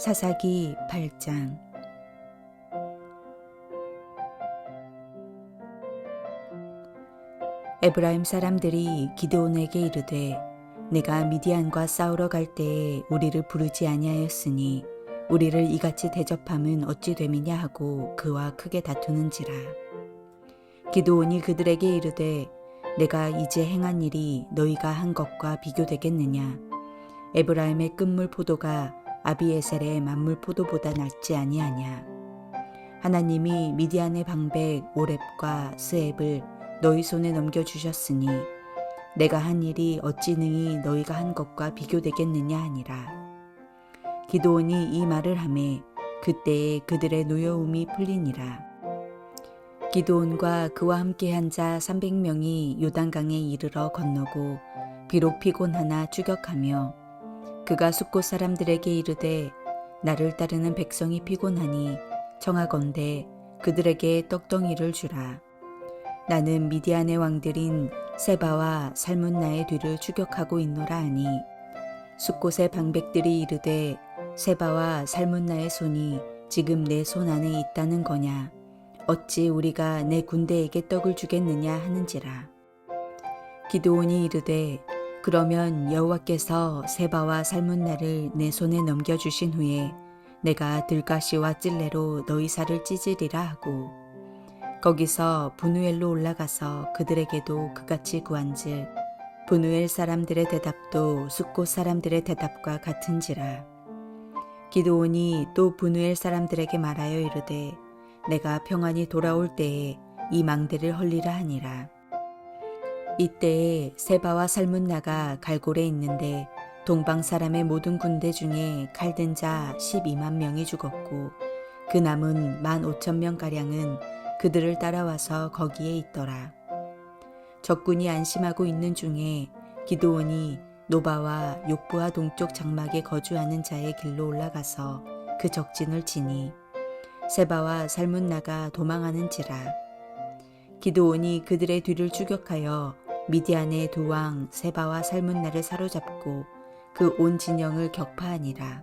사사기 8장. 에브라임 사람들이 기드온에게 이르되 내가 미디안과 싸우러 갈 때에 우리를 부르지 아니하였으니 우리를 이같이 대접함은 어찌 됨이냐? 하고 그와 크게 다투는지라. 기드온이 그들에게 이르되 내가 이제 행한 일이 너희가 한 것과 비교되겠느냐? 에브라임의 끝물 포도가 아비에셀의 만물 포도보다 낫지 아니하냐. 하나님이 미디안의 방백 오렙과 스앱을 너희 손에 넘겨 주셨으니 내가 한 일이 어찌 능히 너희가 한 것과 비교되겠느냐 하니라. 기도온이 이 말을 하매 그때에 그들의 노여움이 풀리니라. 기도온과 그와 함께 한 자 300명이 요단강에 이르러 건너고 비록 피곤하나 추격하며 그가 숫곳 사람들에게 이르되 나를 따르는 백성이 피곤하니 청하건대 그들에게 떡덩이를 주라. 나는 미디안의 왕들인 세바와 살문나의 뒤를 추격하고 있노라 하니 숫곳의 방백들이 이르되 세바와 살문나의 손이 지금 내 손 안에 있다는 거냐 어찌 우리가 내 군대에게 떡을 주겠느냐 하는지라 기드온이 이르되 그러면 여호와께서 세바와 살문나를 내 손에 넘겨 주신 후에 내가 들가시와 찔레로 너희 살을 찢으리라 하고 거기서 분우엘로 올라가서 그들에게도 그같이 구한즉 분우엘 사람들의 대답도 숫곳 사람들의 대답과 같은지라. 기도온이 또 분우엘 사람들에게 말하여 이르되 내가 평안히 돌아올 때에 이 망대를 헐리라 하니라 이때에 세바와 살문나가 갈골에 있는데 동방 사람의 모든 군대 중에 칼든 자 12만 명이 죽었고 그 남은 1만 5천 명 가량은 그들을 따라와서 거기에 있더라. 적군이 안심하고 있는 중에 기도원이 노바와 욕부와 동쪽 장막에 거주하는 자의 길로 올라가서 그 적진을 치니 세바와 살문나가 도망하는지라. 기도원이 그들의 뒤를 추격하여 미디안의 두 왕 세바와 살문나를 사로잡고 그 온 진영을 격파하니라.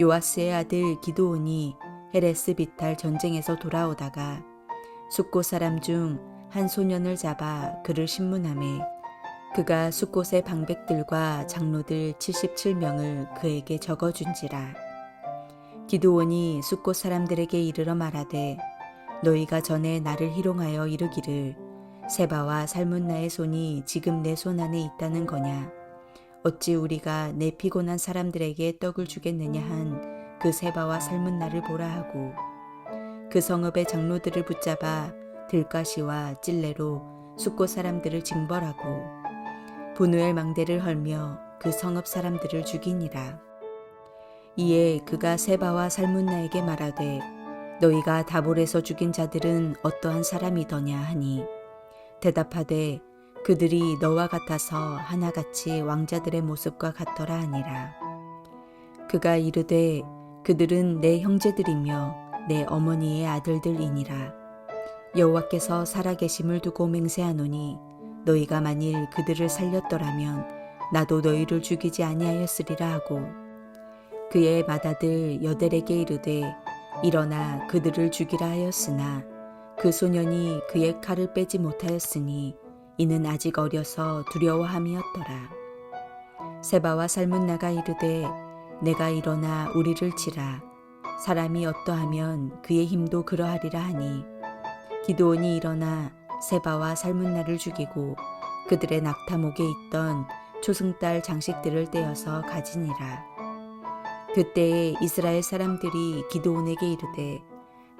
요아스의 아들 기도온이 헤레스 비탈 전쟁에서 돌아오다가 숫곳 사람 중 한 소년을 잡아 그를 신문함에 그가 숫곳의 방백들과 장로들 77명을 그에게 적어준지라. 기도원이 숫곳 사람들에게 이르러 말하되 너희가 전에 나를 희롱하여 이르기를 세바와 살문나의 손이 지금 내 손 안에 있다는 거냐. 어찌 우리가 내 피곤한 사람들에게 떡을 주겠느냐 한 그 세바와 살문나를 보라 하고 그 성읍의 장로들을 붙잡아 들가시와 찔레로 숫곳 사람들을 징벌하고 분우엘 망대를 헐며 그 성읍 사람들을 죽이니라. 이에 그가 세바와 살문나에게 말하되 너희가 다볼에서 죽인 자들은 어떠한 사람이더냐 하니 대답하되 그들이 너와 같아서 하나같이 왕자들의 모습과 같더라 하니라. 그가 이르되 그들은 내 형제들이며 내 어머니의 아들들이니라. 여호와께서 살아계심을 두고 맹세하노니 너희가 만일 그들을 살렸더라면 나도 너희를 죽이지 아니하였으리라 하고 그의 맏아들 여델에게 이르되 일어나 그들을 죽이라 하였으나 그 소년이 그의 칼을 빼지 못하였으니 이는 아직 어려서 두려워함이었더라. 세바와 살문나가 이르되 내가 일어나 우리를 치라 사람이 어떠하면 그의 힘도 그러하리라 하니 기도원이 일어나 세바와 살문나를 죽이고 그들의 낙타목에 있던 초승달 장식들을 떼어서 가지니라. 그때에 이스라엘 사람들이 기도원에게 이르되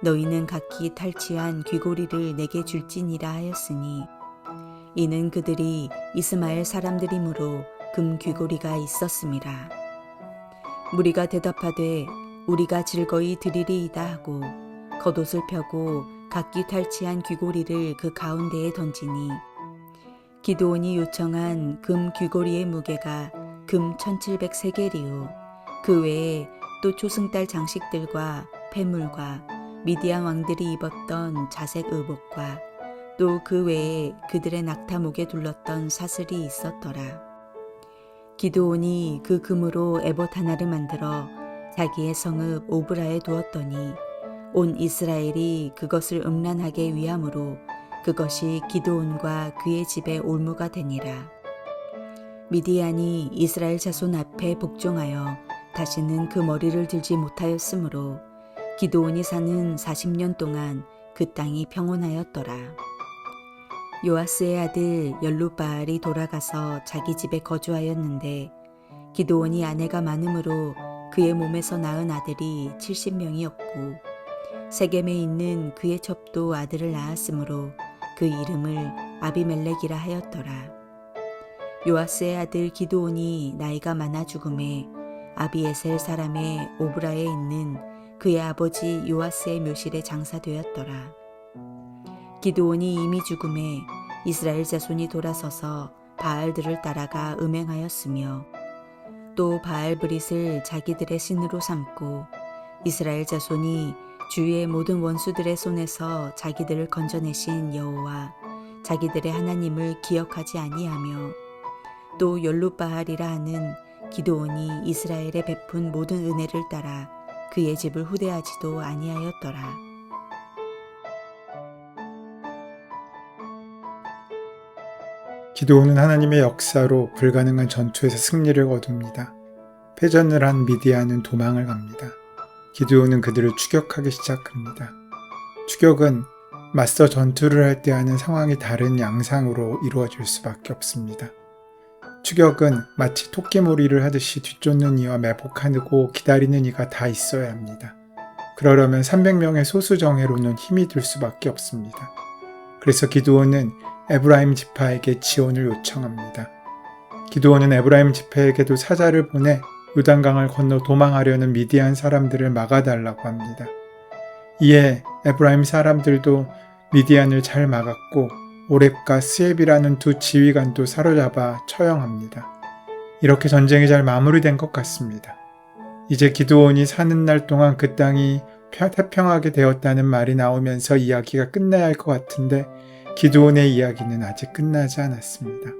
너희는 각기 탈취한 귀고리를 내게 줄지니라 하였으니 이는 그들이 이스마엘 사람들이므로 금 귀고리가 있었음이라. 무리가 대답하되 우리가 즐거이 드리리이다 하고 겉옷을 펴고 각기 탈취한 귀고리를 그 가운데에 던지니 기도원이 요청한 금 귀고리의 무게가 금 1700세겔이요 그 외에 또 초승달 장식들과 폐물과 미디안 왕들이 입었던 자색 의복과 또 그 외에 그들의 낙타목에 둘렀던 사슬이 있었더라. 기도온이 그 금으로 에봇 하나를 만들어 자기의 성읍 오브라에 두었더니 온 이스라엘이 그것을 음란하게 위함으로 그것이 기도온과 그의 집의 올무가 되니라. 미디안이 이스라엘 자손 앞에 복종하여 다시는 그 머리를 들지 못하였으므로 기도온이 사는 40년 동안 그 땅이 평온하였더라. 요아스의 아들 열루바알이 돌아가서 자기 집에 거주하였는데 기도원이 아내가 많으므로 그의 몸에서 낳은 아들이 70명이었고 세겜에 있는 그의 첩도 아들을 낳았으므로 그 이름을 아비멜렉이라 하였더라. 요아스의 아들 기도온이 나이가 많아 죽음에 아비에셀 사람의 오브라에 있는 그의 아버지 요아스의 묘실에 장사되었더라. 기도온이 이미 죽음에 이스라엘 자손이 돌아서서 바알들을 따라가 음행하였으며 또 바알 브릿을 자기들의 신으로 삼고 이스라엘 자손이 주위의 모든 원수들의 손에서 자기들을 건져내신 여호와 자기들의 하나님을 기억하지 아니하며 또 열루바알이라 하는 기도온이 이스라엘에 베푼 모든 은혜를 따라 그의 집을 후대하지도 아니하였더라. 기도원은 하나님의 역사로 불가능한 전투에서 승리를 거둡니다. 패전을 한 미디안은 도망을 갑니다. 기도원은 그들을 추격하기 시작합니다. 추격은 맞서 전투를 할 때 하는 상황이 다른 양상으로 이루어질 수밖에 없습니다. 추격은 마치 토끼몰이를 하듯이 뒤쫓는 이와 매복하고 기다리는 이가 다 있어야 합니다. 그러려면 300명의 소수 정예로는 힘이 들 수밖에 없습니다. 그래서 기도원은 에브라임 지파에게 지원을 요청합니다. 기도원은 에브라임 지파에게도 사자를 보내 요단강을 건너 도망하려는 미디안 사람들을 막아달라고 합니다. 이에 에브라임 사람들도 미디안을 잘 막았고 오렙과 스엡이라는 두 지휘관도 사로잡아 처형합니다. 이렇게 전쟁이 잘 마무리된 것 같습니다. 이제 기도원이 사는 날 동안 그 땅이 태평하게 되었다는 말이 나오면서 이야기가 끝나야 할 것 같은데 기도원의 이야기는 아직 끝나지 않았습니다.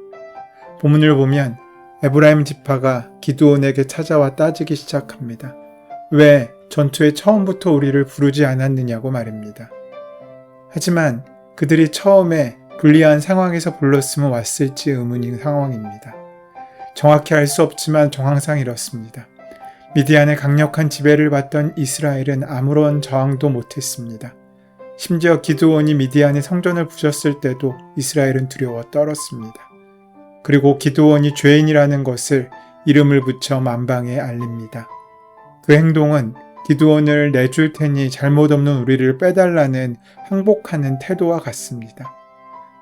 본문을 보면 에브라임 지파가 기도원에게 찾아와 따지기 시작합니다. 왜 전투에 처음부터 우리를 부르지 않았느냐고 말입니다. 하지만 그들이 처음에 불리한 상황에서 불렀으면 왔을지 의문인 상황입니다. 정확히 알 수 없지만 정황상 이렇습니다. 미디안의 강력한 지배를 받던 이스라엘은 아무런 저항도 못했습니다. 심지어 기드온이 미디안의 성전을 부셨을 때도 이스라엘은 두려워 떨었습니다. 그리고 기드온이 죄인이라는 것을 이름을 붙여 만방에 알립니다. 그 행동은 기드온을 내줄 테니 잘못 없는 우리를 빼달라는 항복하는 태도와 같습니다.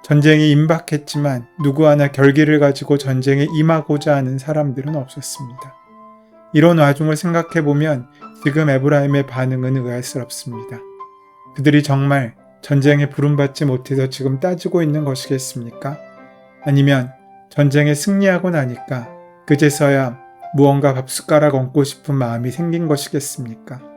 전쟁이 임박했지만 누구 하나 결기를 가지고 전쟁에 임하고자 하는 사람들은 없었습니다. 이런 와중을 생각해 보면 지금 에브라임의 반응은 의아스럽습니다. 그들이 정말 전쟁에 부름받지 못해서 지금 따지고 있는 것이겠습니까? 아니면 전쟁에 승리하고 나니까 그제서야 무언가 밥숟가락 얹고 싶은 마음이 생긴 것이겠습니까?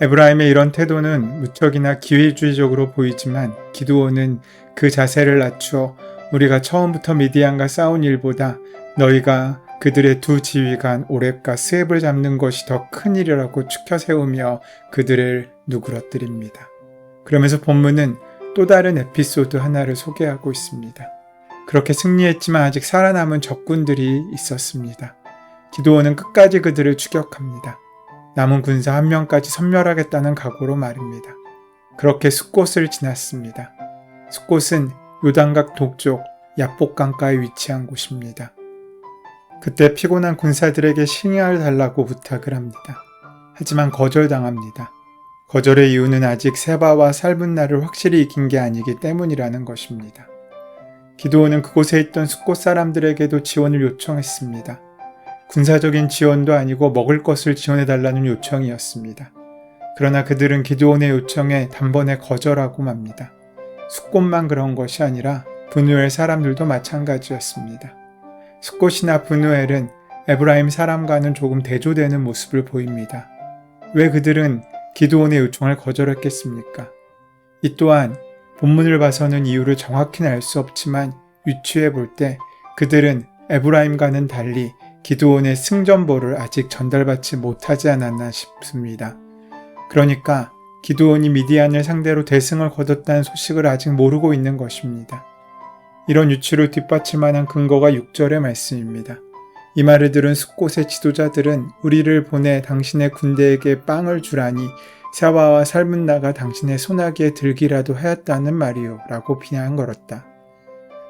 에브라임의 이런 태도는 무척이나 기회주의적으로 보이지만 기드온은 그 자세를 낮추어 우리가 처음부터 미디안과 싸운 일보다 너희가 그들의 두 지휘관 오렙과 스앱을 잡는 것이 더 큰 일이라고 추켜 세우며 그들을 누그러뜨립니다. 그러면서 본문은 또 다른 에피소드 하나를 소개하고 있습니다. 그렇게 승리했지만 아직 살아남은 적군들이 있었습니다. 기도원은 끝까지 그들을 추격합니다. 남은 군사 한 명까지 섬멸하겠다는 각오로 말입니다. 그렇게 숫곳을 지났습니다. 숫곳은 요단각 동쪽 야복강가에 위치한 곳입니다. 그때 피곤한 군사들에게 식량을 달라고 부탁을 합니다. 하지만 거절당합니다. 거절의 이유는 아직 세바와 살분 날을 확실히 이긴 게 아니기 때문이라는 것입니다. 기도원은 그곳에 있던 숫곳 사람들에게도 지원을 요청했습니다. 군사적인 지원도 아니고 먹을 것을 지원해달라는 요청이었습니다. 그러나 그들은 기드온의 요청에 단번에 거절하고 맙니다. 숫꽃만 그런 것이 아니라 분우엘 사람들도 마찬가지였습니다. 숫꽃이나 분우엘은 에브라임 사람과는 조금 대조되는 모습을 보입니다. 왜 그들은 기드온의 요청을 거절했겠습니까? 이 또한 본문을 봐서는 이유를 정확히는 알 수 없지만 유추해 볼 때 그들은 에브라임과는 달리 기드온의 승전보를 아직 전달받지 못하지 않았나 싶습니다. 그러니까 기드온이 미디안을 상대로 대승을 거뒀다는 소식을 아직 모르고 있는 것입니다. 이런 유추를 뒷받침하는 근거가 6절의 말씀입니다. 이 말을 들은 숫곳의 지도자들은 우리를 보내 당신의 군대에게 빵을 주라니 사바와 삶은 나가 당신의 소나기에 들기라도 하였다는 말이요 라고 비난 걸었다.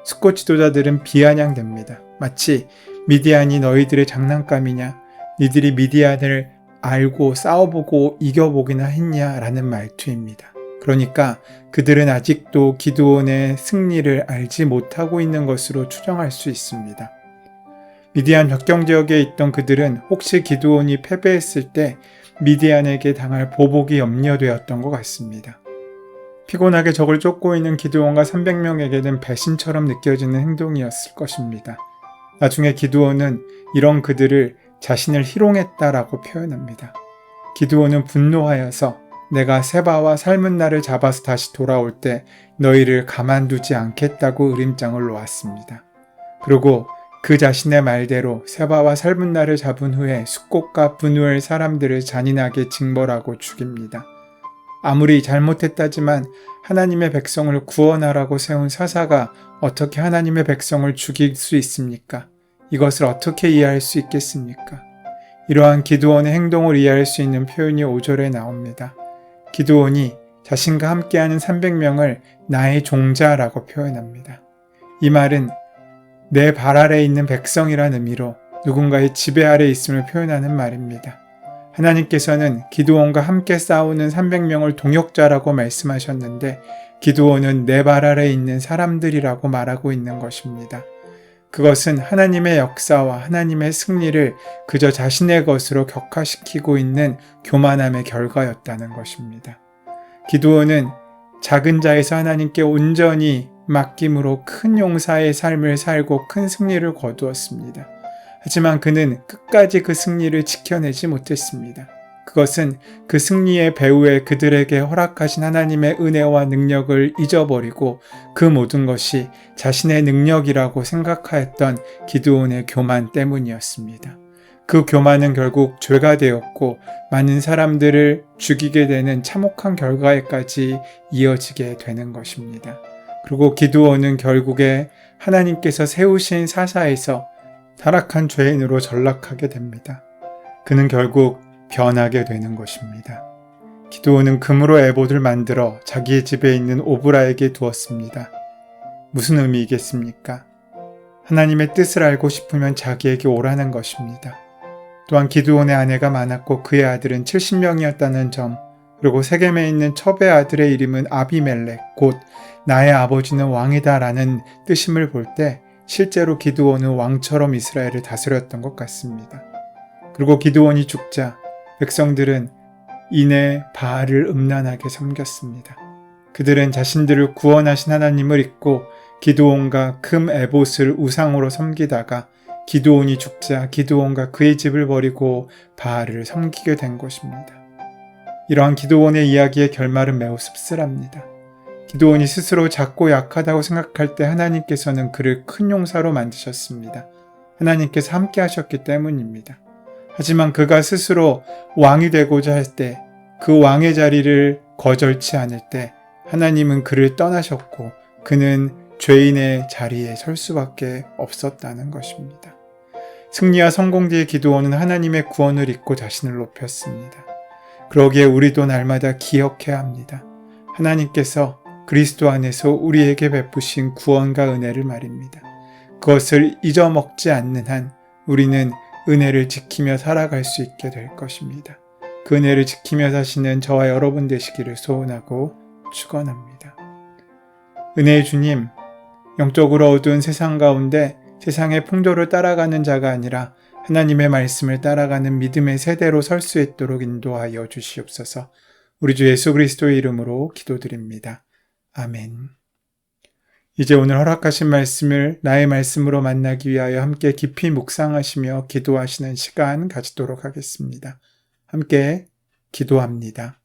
숫곳 지도자들은 비아냥됩니다. 마치 미디안이 너희들의 장난감이냐 니들이 미디안을 알고 싸워보고 이겨보기나 했냐라는 말투입니다. 그러니까 그들은 아직도 기드온의 승리를 알지 못하고 있는 것으로 추정할 수 있습니다. 미디안 적경 지역에 있던 그들은 혹시 기드온이 패배했을 때 미디안에게 당할 보복이 염려되었던 것 같습니다. 피곤하게 적을 쫓고 있는 기드온과 300명에게는 배신처럼 느껴지는 행동이었을 것입니다. 나중에 기드온은 이런 그들을 자신을 희롱했다라고 표현합니다. 기드온은 분노하여서 내가 세바와 삶은 나를 잡아서 다시 돌아올 때 너희를 가만두지 않겠다고 으림장을 놓았습니다. 그리고 그 자신의 말대로 세바와 삶은 나를 잡은 후에 숫꽃과 분우엘 사람들을 잔인하게 징벌하고 죽입니다. 아무리 잘못했다지만 하나님의 백성을 구원하라고 세운 사사가 어떻게 하나님의 백성을 죽일 수 있습니까? 이것을 어떻게 이해할 수 있겠습니까? 이러한 기드온의 행동을 이해할 수 있는 표현이 5절에 나옵니다. 기드온이 자신과 함께하는 300명을 나의 종자라고 표현합니다. 이 말은 내 발 아래 있는 백성이라는 의미로 누군가의 지배 아래 있음을 표현하는 말입니다. 하나님께서는 기드온과 함께 싸우는 300명을 동역자라고 말씀하셨는데 기드온은 내 발 아래 있는 사람들이라고 말하고 있는 것입니다. 그것은 하나님의 역사와 하나님의 승리를 그저 자신의 것으로 격화시키고 있는 교만함의 결과였다는 것입니다. 기드온은 작은 자에서 하나님께 온전히 맡김으로 큰 용사의 삶을 살고 큰 승리를 거두었습니다. 하지만 그는 끝까지 그 승리를 지켜내지 못했습니다. 그것은 그 승리의 배후에 그들에게 허락하신 하나님의 은혜와 능력을 잊어버리고 그 모든 것이 자신의 능력이라고 생각하였던 기드온의 교만 때문이었습니다. 그 교만은 결국 죄가 되었고 많은 사람들을 죽이게 되는 참혹한 결과에까지 이어지게 되는 것입니다. 그리고 기드온은 결국에 하나님께서 세우신 사사에서 타락한 죄인으로 전락하게 됩니다. 그는 결국 변하게 되는 것입니다. 기도원은 금으로 에봇을 만들어 자기의 집에 있는 오브라에게 두었습니다. 무슨 의미이겠습니까? 하나님의 뜻을 알고 싶으면 자기에게 오라는 것입니다. 또한 기드온의 아내가 많았고 그의 아들은 70명이었다는 점, 그리고 세겜에 있는 첩의 아들의 이름은 아비멜렉, 곧 나의 아버지는 왕이다라는 뜻임을 볼 때 실제로 기드온은 왕처럼 이스라엘을 다스렸던 것 같습니다. 그리고 기드온이 죽자 백성들은 이내 바알을 음란하게 섬겼습니다. 그들은 자신들을 구원하신 하나님을 잊고 기드온과 금 에봇을 우상으로 섬기다가 기드온이 죽자 기드온과 그의 집을 버리고 바알을 섬기게 된 것입니다. 이러한 기드온의 이야기의 결말은 매우 씁쓸합니다. 기드온이 스스로 작고 약하다고 생각할 때 하나님께서는 그를 큰 용사로 만드셨습니다. 하나님께서 함께 하셨기 때문입니다. 하지만 그가 스스로 왕이 되고자 할 때, 그 왕의 자리를 거절치 않을 때, 하나님은 그를 떠나셨고, 그는 죄인의 자리에 설 수밖에 없었다는 것입니다. 승리와 성공 뒤에 기도원은 하나님의 구원을 잊고 자신을 높였습니다. 그러기에 우리도 날마다 기억해야 합니다. 하나님께서 그리스도 안에서 우리에게 베푸신 구원과 은혜를 말입니다. 그것을 잊어먹지 않는 한 우리는 은혜를 지키며 살아갈 수 있게 될 것입니다. 그 은혜를 지키며 사시는 저와 여러분 되시기를 소원하고 축원합니다. 은혜의 주님, 영적으로 어두운 세상 가운데 세상의 풍조를 따라가는 자가 아니라 하나님의 말씀을 따라가는 믿음의 세대로 설 수 있도록 인도하여 주시옵소서. 우리 주 예수 그리스도의 이름으로 기도드립니다. 아멘. 이제 오늘 허락하신 말씀을 나의 말씀으로 만나기 위하여 함께 깊이 묵상하시며 기도하시는 시간 가지도록 하겠습니다. 함께 기도합니다.